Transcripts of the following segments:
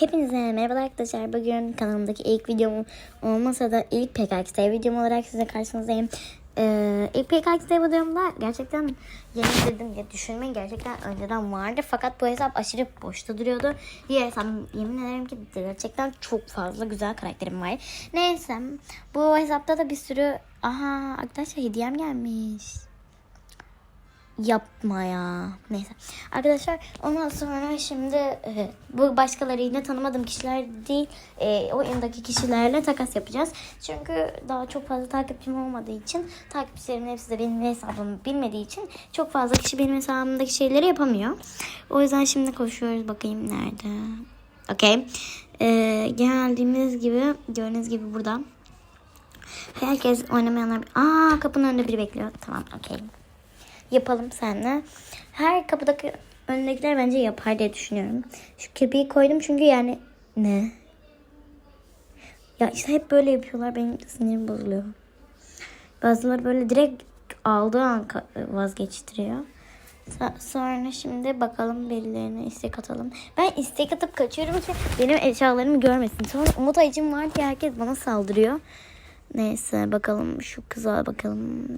Hepinize merhaba arkadaşlar. Bugün kanalımdaki ilk videom olmasa da ilk PKXT videom olarak size karşınızdayım. Ee, ilk PKXT videomda gerçekten yeni dedim ya düşünmeyin gerçekten önceden vardı. Fakat bu hesap aşırı boşta duruyordu. Diğer hesap yemin ederim ki gerçekten çok fazla güzel karakterim var. Neyse bu hesapta da bir sürü aha arkadaşlar hediyem gelmiş yapma ya. Neyse. Arkadaşlar ondan sonra şimdi e, bu başkalarıyla tanımadığım kişiler değil e, oyundaki kişilerle takas yapacağız. Çünkü daha çok fazla takipçim olmadığı için takipçilerimin hepsi de benim hesabımı bilmediği için çok fazla kişi benim hesabımdaki şeyleri yapamıyor. O yüzden şimdi koşuyoruz bakayım nerede. Okey. E, geldiğimiz gibi gördüğünüz gibi burada. Herkes oynamayanlar... Aa kapının önünde biri bekliyor. Tamam okey yapalım seninle. Her kapıdaki önündekiler bence yapar diye düşünüyorum. Şu kirpiği koydum çünkü yani ne? Ya işte hep böyle yapıyorlar. Benim sinirim bozuluyor. Bazıları böyle direkt aldığı an vazgeçtiriyor. Sonra şimdi bakalım birilerine istek atalım. Ben istek atıp kaçıyorum ki benim eşyalarımı görmesin. Sonra Umut Ayıcım var diye herkes bana saldırıyor. Neyse bakalım şu kıza bakalım.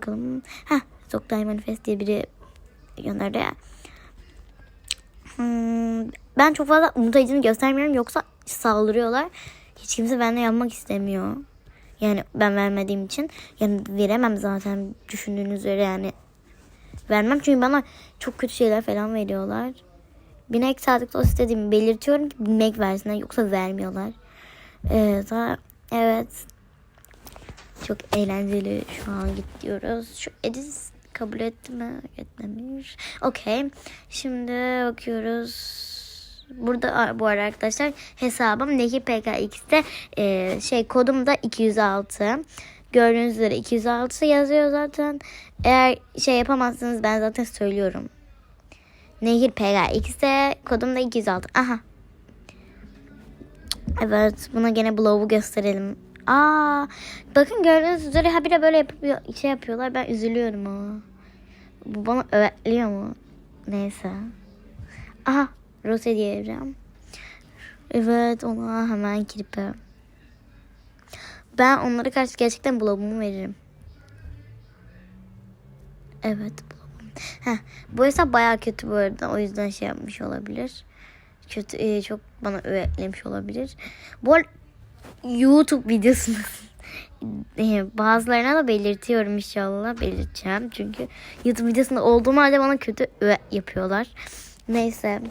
Bakalım. Ha, Zoktay Manifest diye biri gönderdi ya. Hmm, ben çok fazla umut ayıcını göstermiyorum yoksa saldırıyorlar. Hiç kimse benimle yapmak istemiyor. Yani ben vermediğim için. Yani veremem zaten düşündüğünüz üzere yani. Vermem çünkü bana çok kötü şeyler falan veriyorlar. Binek sadık dost istediğimi belirtiyorum ki binek versinler yoksa vermiyorlar. Ee, daha, evet çok eğlenceli şu an gidiyoruz. Şu Edis kabul etti mi? Etmemiş. Okey. Şimdi bakıyoruz. Burada bu arkadaşlar hesabım Neki PKX'te e, şey kodum da 206. Gördüğünüz üzere 206 yazıyor zaten. Eğer şey yapamazsınız ben zaten söylüyorum. Nehir PKX'te kodum da 206. Aha. Evet buna gene blow'u gösterelim. Aa, bakın gördüğünüz üzere habire böyle yapıp şey yapıyorlar. Ben üzülüyorum ama. Bu bana öğretliyor mu? Neyse. Aha, Rose diyeceğim. Evet, ona hemen kirpi. Ben onlara karşı gerçekten blabımı veririm. Evet, blabım. Heh, bu hesap baya kötü bu arada. O yüzden şey yapmış olabilir. Kötü, e, çok bana öğretlemiş olabilir. Bu arada YouTube videosunu e, bazılarına da belirtiyorum inşallah belirteceğim çünkü YouTube videosunda olduğum halde bana kötü yapıyorlar. Neyse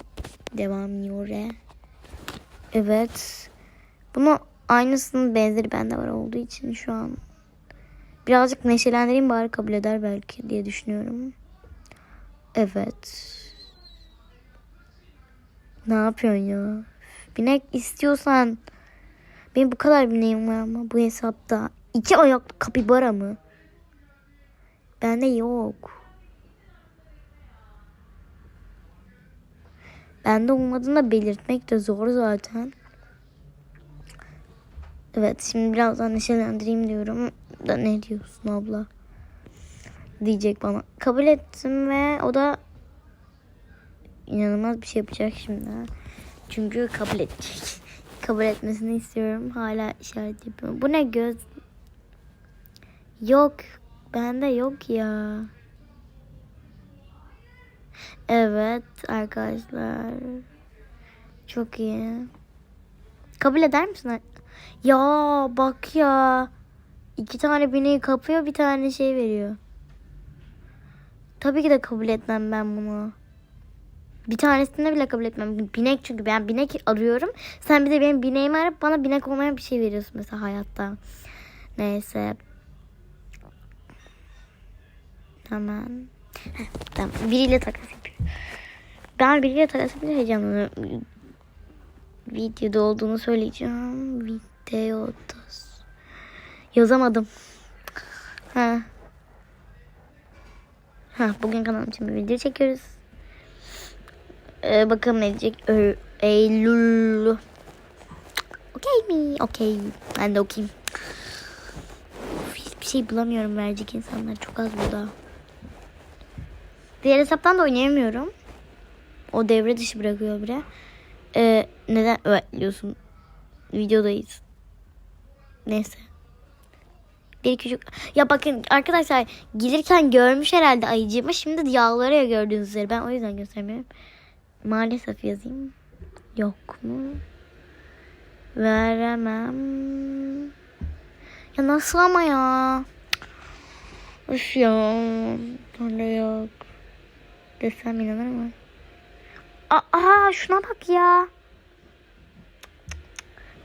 devam ediyor. Evet. Bunu aynısının benzeri bende var olduğu için şu an birazcık neşelendireyim bari kabul eder belki diye düşünüyorum. Evet. Ne yapıyorsun ya? Binek istiyorsan benim bu kadar bineğim var ama bu hesapta. iki ayaklı kapibara mı? Bende yok. Bende olmadığını da belirtmek de zor zaten. Evet şimdi birazdan neşelendireyim diyorum. Da ne diyorsun abla? Diyecek bana. Kabul ettim ve o da inanılmaz bir şey yapacak şimdi. Çünkü kabul edecek kabul etmesini istiyorum. Hala işaret yapıyorum. Bu ne göz? Yok. Bende yok ya. Evet arkadaşlar. Çok iyi. Kabul eder misin? Ya bak ya. İki tane bineği kapıyor bir tane şey veriyor. Tabii ki de kabul etmem ben bunu. Bir tanesini bile kabul etmem. Binek çünkü ben binek arıyorum. Sen bir de benim bineğimi arayıp bana binek olmayan bir şey veriyorsun mesela hayatta. Neyse. Hemen. tamam. Biriyle takas yapıyor. Ben biriyle takas yapınca heyecanlanıyorum. Videoda olduğunu söyleyeceğim. Videoda. Yazamadım. Ha. Ha, bugün kanalım için bir video çekiyoruz. Ee, bakalım ne. Ee, Eylül. Okey mi? Okey. Ben de okuyayım. Hiçbir şey bulamıyorum verecek insanlar. Çok az burada. Diğer hesaptan da oynayamıyorum. O devre dışı bırakıyor bire. Ee, neden öğretliyorsun? Videodayız. Neyse. Bir küçük... Ya bakın arkadaşlar gelirken görmüş herhalde ayıcığımı. Şimdi yağları ya gördüğünüz üzere. Ben o yüzden göstermiyorum. Maalesef yazayım. Yok mu? Veremem. Ya nasıl ama ya? Üf ya. Öyle yok. Desem inanır mı? Aa şuna bak ya.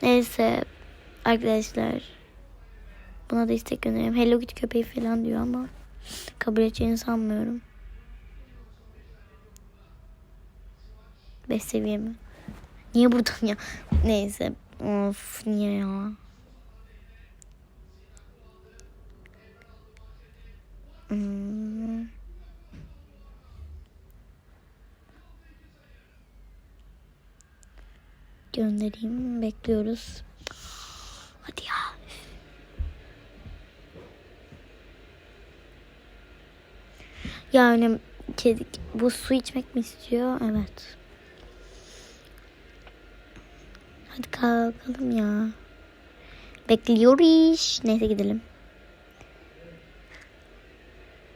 Neyse arkadaşlar. Buna da istek gönderiyorum. Hello Kitty köpeği falan diyor ama kabul edeceğini sanmıyorum. 5 seviye mi? Niye buradan ya? Neyse. Of niye ya? Hmm. Göndereyim. Bekliyoruz. Hadi ya. Yani bu su içmek mi istiyor? Evet. Hadi kalkalım ya. Bekliyoruz. Neyse gidelim.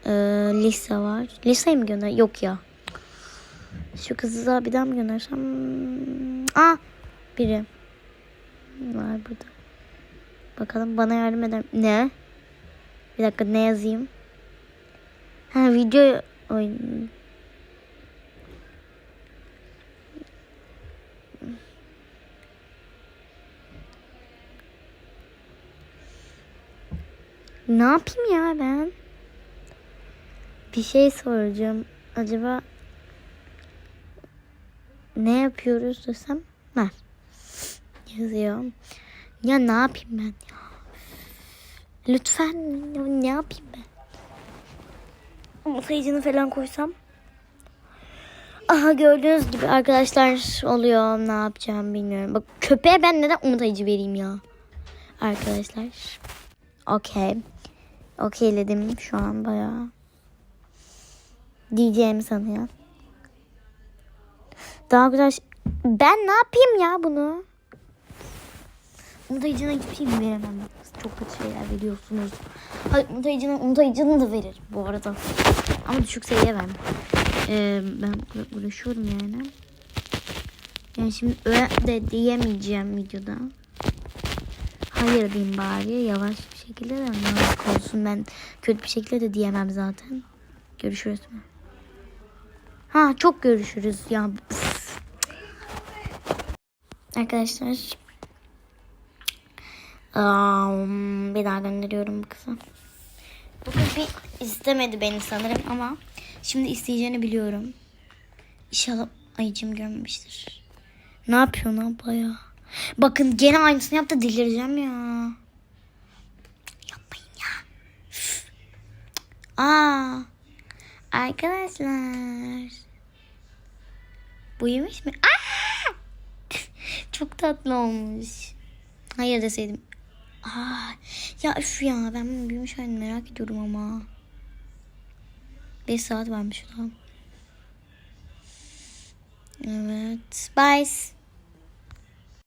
Ee, Lisa var. Lisa'yı mı gönder? Yok ya. Şu kızı bir daha mı göndersem? Aa, biri var burada. Bakalım bana yardım eder. Ne? Bir dakika ne yazayım? Ha video oyun. Ne yapayım ya ben? Bir şey soracağım. Acaba ne yapıyoruz desem? Ver. Yazıyor. Ya ne yapayım ben? Lütfen ne yapayım ben? Sayıcını falan koysam. Aha gördüğünüz gibi arkadaşlar oluyor. Ne yapacağım bilmiyorum. Bak köpeğe ben neden umut ayıcı vereyim ya? Arkadaşlar. Okey. Okeyledim şu an bayağı. Diyeceğimi sanıyor. Daha güzel Ben ne yapayım ya bunu? Umut ayıcına hiçbir şey veremem. Çok kötü şeyler veriyorsunuz. Hayır umut ayıcına umut ayıcını da verir bu arada. Ama düşük seviye vermem. Ee, ben uğraşıyorum yani. Yani şimdi öyle de diyemeyeceğim videoda. Hayır diyeyim bari yavaş bir şekilde de nazik olsun. Ben kötü bir şekilde de diyemem zaten. Görüşürüz mü? Ha çok görüşürüz ya. Arkadaşlar. Um, bir daha gönderiyorum bu kıza. Bugün bir istemedi beni sanırım ama şimdi isteyeceğini biliyorum. İnşallah ayıcım görmemiştir. Ne yapıyor abla ya? Bakın gene aynısını yaptı delireceğim ya. Yapmayın ya. Üf. Aa. Arkadaşlar. Bu yemiş mi? Aa! Çok tatlı olmuş. Hayır deseydim. Aa, ya üf ya ben bunu büyümüş halini merak ediyorum ama. 5 saat varmış lan. Evet. Bye.